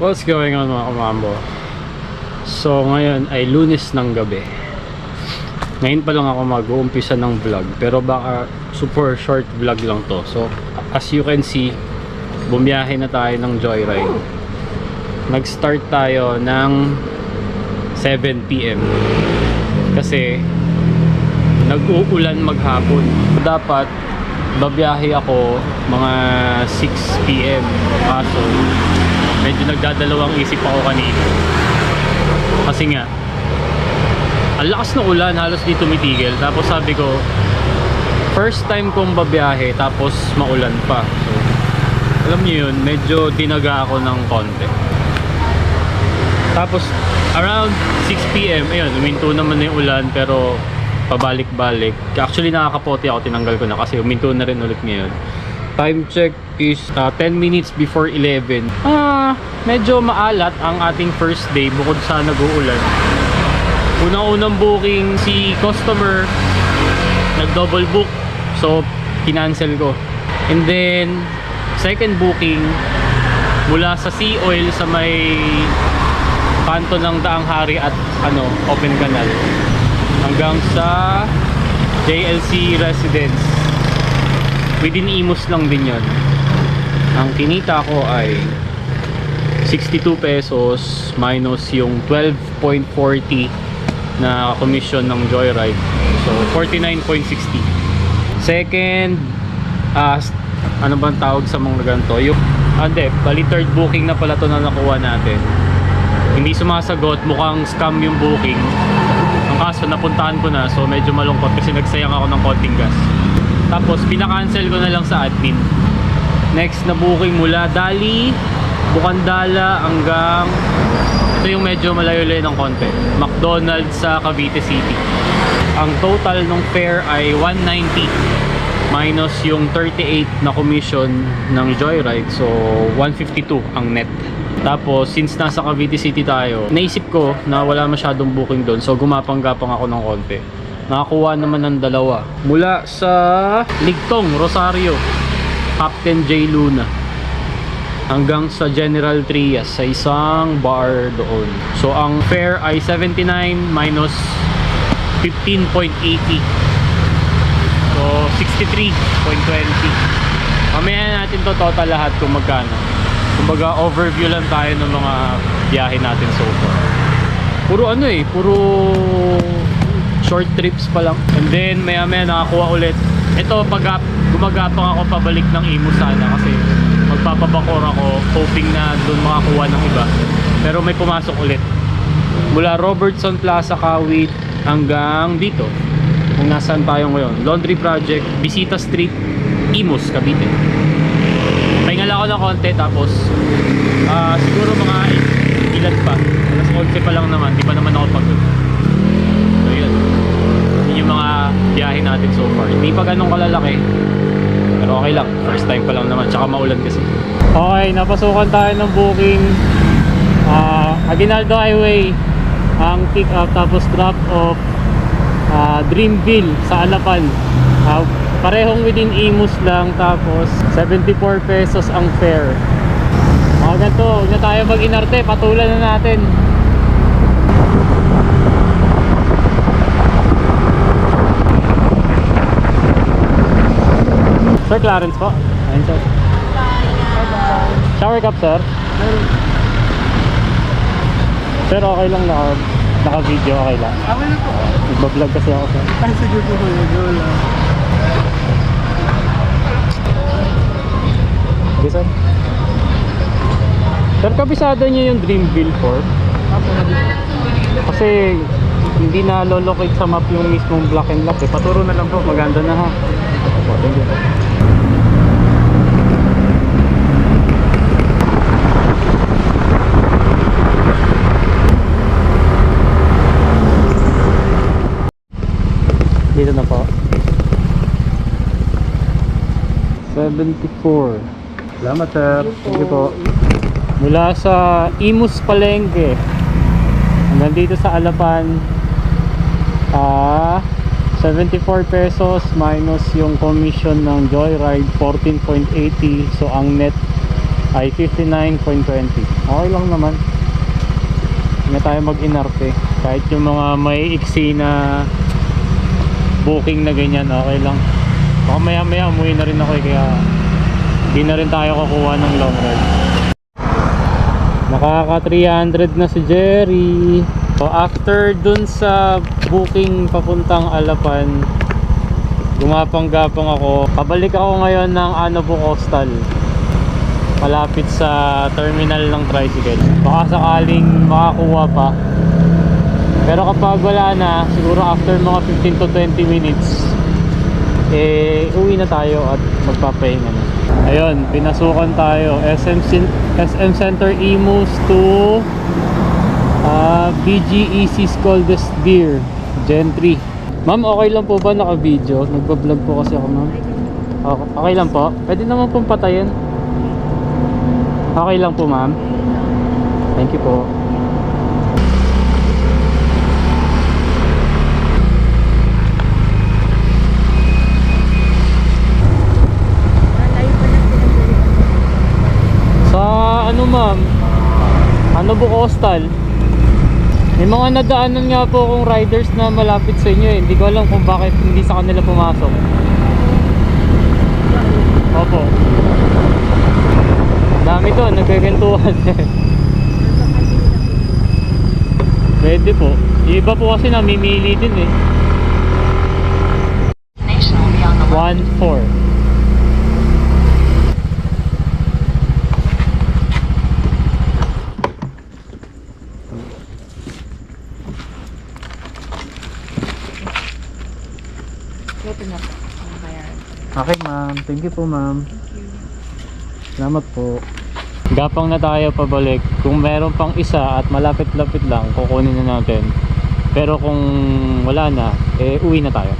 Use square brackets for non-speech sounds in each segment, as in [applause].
What's going on mga kamambo? So ngayon ay lunes ng gabi. Ngayon pa lang ako mag-uumpisa ng vlog pero baka super short vlog lang to. So as you can see, bumiyahe na tayo ng joyride. Nag-start tayo ng 7pm kasi nag-uulan maghapon. Dapat babiyahe ako mga 6pm kaso medyo nagdadalawang isip ako kanina. Kasi nga ang lakas ng ulan halos di tumitigil. Tapos sabi ko first time kong babiyahe tapos maulan pa. So alam niyo yun medyo tinaga ako ng konti. Tapos around 6pm ayun uminto naman na yung ulan pero pabalik-balik. Actually nakakapote ako tinanggal ko na kasi uminto na rin ulit ngayon time check is uh, 10 minutes before 11 ah medyo maalat ang ating first day bukod sa nag-uulan. Unang-unang booking si customer nag-double book. So kinancel ko. And then second booking mula sa Sea Oil sa may kanto ng Daang Hari at ano Open Canal. Hanggang sa JLC Residence within Imus lang din yon ang kinita ko ay 62 pesos minus yung 12.40 na commission ng Joyride. So 49.60 second ah, s- ano bang tawag sa mga ganito? Yung ah, hindi, bali third booking na pala to na nakuha natin. Hindi sumasagot. Mukhang scam yung booking. Ang kaso napuntahan ko na. So medyo malungkot kasi nagsayang ako ng konting gas tapos pinakancel ko na lang sa admin. Next na booking mula Dali Bukandala hanggang ito yung medyo malayo-layo ng konti. McDonald's sa Cavite City. Ang total ng fare ay 190 minus yung 38 na commission ng Joyride. So 152 ang net. Tapos since nasa Cavite City tayo naisip ko na wala masyadong booking doon. So gumapang-gapang ako ng konti nakakuha naman ng dalawa mula sa Ligtong, Rosario Captain J. Luna hanggang sa General Trias sa isang bar doon so ang fare ay 79 minus 15.80 So, 63.20. Mamaya natin to total lahat kung magkano. Kumbaga, overview lang tayo ng mga biyahe natin so far. Puro ano eh, puro short trips pa lang. And then, maya maya nakakuha ulit. Ito, pag gumagapang ako pabalik ng Imo sana kasi magpapabakor ako hoping na doon makakuha ng iba. Pero may pumasok ulit. Mula Robertson Plaza, Kawit hanggang dito kung nasaan tayo ngayon Laundry Project, Bisita Street Imus, Cavite pahingal ako ng konti tapos ah, siguro mga ilan pa alas 11 pa lang naman di pa naman ako pagod so yun yun yung mga biyahe natin so far. Hindi pa ganun kalalaki. Pero okay lang. First time pa lang naman. Tsaka maulan kasi. Okay napasukan tayo ng booking ah Aguinaldo Highway. Ang pick up tapos drop off ah, Dreamville sa Alapan. Ah, parehong within Imus lang tapos 74 pesos ang fare. Mga ganito, huwag na tayo mag-inarte, patulan na natin. Sir Clarence po. Ayun sir. Shower cup sir. Sir, okay lang na naka-video, okay lang. Okay na po. Nagbablog kasi ako sir. Ay, sige po kuya. Go lang. Okay, sir. Sir, kabisado niyo yung Dreamville dito. Kasi hindi na lolocate sa map yung mismong black and black eh. Paturo na lang po, maganda na ha. Opo, thank you. Dito na po. 74. Salamat sir. Thank you po. Mula sa Imus Palengke hanggang dito sa Alapan ah 74 pesos minus yung commission ng Joyride 14.80 so ang net ay 59.20. Okay lang naman. Hindi na tayo mag-inarte. Kahit yung mga may iksi na booking na ganyan, okay lang. Baka maya maya umuwi na rin ako eh, kaya hindi na rin tayo kukuha ng long ride. Nakaka 300 na si Jerry. So after dun sa booking papuntang Alapan, gumapang-gapang ako. Pabalik ako ngayon ng Anobo Coastal. Malapit sa terminal ng tricycle. Baka sakaling makakuha pa. Pero kapag wala na, siguro after mga 15 to 20 minutes, eh, uwi na tayo at magpapahinga na. Ayun, pinasukan tayo. SM, SM Center Imus to ah BGEC Scoldest Beer, Gen 3. Ma'am, okay lang po ba naka-video? Nagpa-vlog po kasi ako, ma'am. Okay, okay lang po? Pwede naman pong patayin. Okay lang po, ma'am. Thank you po. Sa ano ma'am? Ano po coastal? May mga nadaanan nga po kong riders na malapit sa inyo eh. Hindi ko alam kung bakit hindi sa kanila pumasok. Opo. Dami to, nagkagantuhan. [laughs] Pwede po. Yung iba po kasi namimili din eh. Nation will be on the left. 1-4. Ito na po. Ang bayaran. Okay ma'am, thank you po ma'am. Salamat po. Gapang na tayo pabalik. Kung meron pang isa at malapit-lapit lang, kukunin na natin. Pero kung wala na, eh uwi na tayo.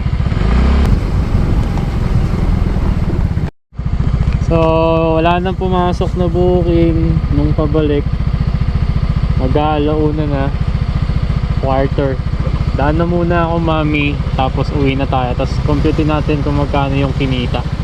So, wala nang pumasok na booking nung pabalik. Mag-aalauna na. Quarter. Daan na muna ako mami, tapos uwi na tayo. Tapos compute natin kung magkano yung kinita.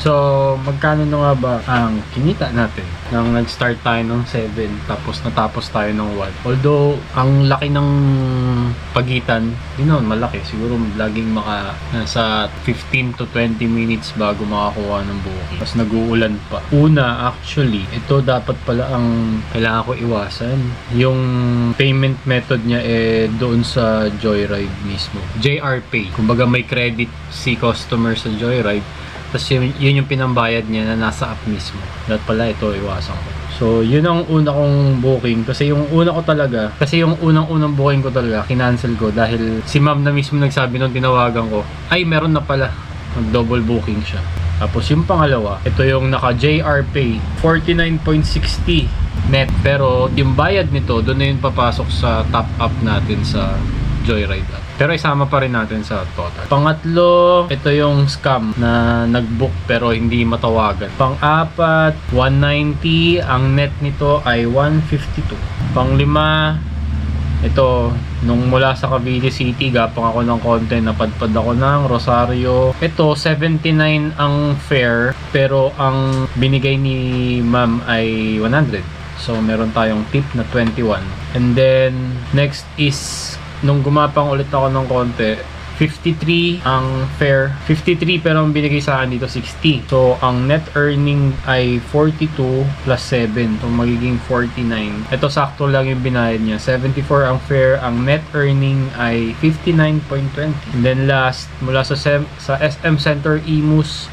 So, magkano na nga ba ang kinita natin nang nag-start tayo ng 7 tapos natapos tayo ng 1? Although, ang laki ng pagitan, di naman malaki. Siguro laging maka nasa 15 to 20 minutes bago makakuha ng booking. Tapos nag-uulan pa. Una, actually, ito dapat pala ang kailangan ko iwasan. Yung payment method niya eh doon sa Joyride mismo. JR Pay. Kumbaga may credit si customer sa Joyride tapos yun, yun yung pinambayad niya na nasa app mismo. Dapat pala ito iwasan ko. So, yun ang una kong booking. Kasi yung una ko talaga, kasi yung unang-unang booking ko talaga, kinancel ko dahil si ma'am na mismo nagsabi nung tinawagan ko, ay meron na pala. Nag-double booking siya. Tapos yung pangalawa, ito yung naka JR Pay, 49.60 net. Pero yung bayad nito, doon na yun papasok sa top up natin sa Joyride app. Pero isama pa rin natin sa total. Pangatlo, ito yung scam na nag-book pero hindi matawagan. Pang-apat, 190. Ang net nito ay 152. Panglima, ito, nung mula sa Cavite City, gapang ako ng konti, napadpad ako ng Rosario. Ito, 79 ang fare, pero ang binigay ni ma'am ay 100. So, meron tayong tip na 21. And then, next is, nung gumapang ulit ako ng konti, 53 ang fare. 53 pero ang binigay sa akin dito 60. So, ang net earning ay 42 plus 7. So, magiging 49. Ito sakto lang yung binayad niya. 74 ang fare. Ang net earning ay 59.20. And then last, mula sa, sem- sa SM Center Imus,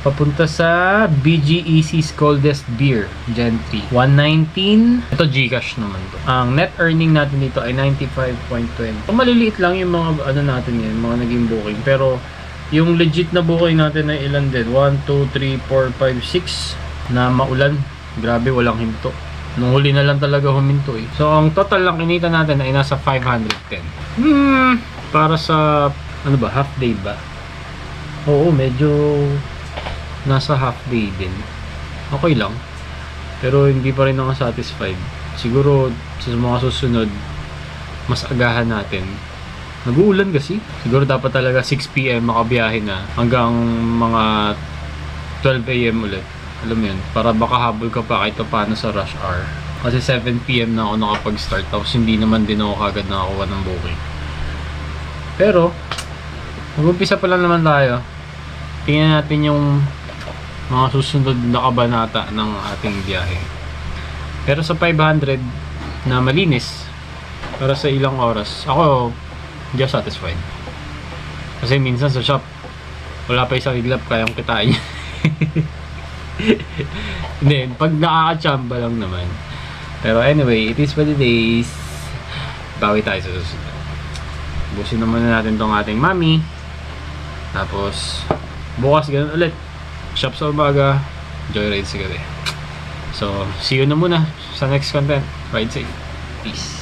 papunta sa BGEC Scoldest Beer Gen 3 119 ito Gcash naman to. Ang net earning natin dito ay 95.20 so, maliliit lang yung mga ano natin yan mga naging booking. Pero yung legit na booking natin ay ilan din? 1, 2, 3, 4, 5, 6 na maulan. Grabe walang hinto. Nung huli na lang talaga huminto eh. So, ang total lang kinita natin ay nasa 510. Hmm, para sa, ano ba, half day ba? Oo, medyo nasa half day din. Okay lang. Pero hindi pa rin ako satisfied. Siguro sa mga susunod, mas agahan natin. Nag-uulan kasi. Siguro dapat talaga 6pm makabiyahe na hanggang mga 12am ulit. Alam mo yun, para baka habol ka pa kahit pa paano sa rush hour. Kasi 7pm na ako nakapag-start tapos hindi naman din ako kagad nakakuha ng booking. Pero, mag-umpisa pa lang naman tayo. Tingnan natin yung mga susunod na kabanata ng ating biyahe. Pero sa 500 na malinis, para sa ilang oras, ako hindi satisfied. Kasi minsan sa shop, wala pa isang iglap kayang kitain. [laughs] Hindi, pag nakakachamba lang naman. Pero anyway, it is what it is. Bawi tayo sa susunod. Busin naman na natin tong ating mami. Tapos, bukas ganun ulit. Shop sa umaga, joyride sa gabi. So, see you na muna sa next content. Ride safe. Peace.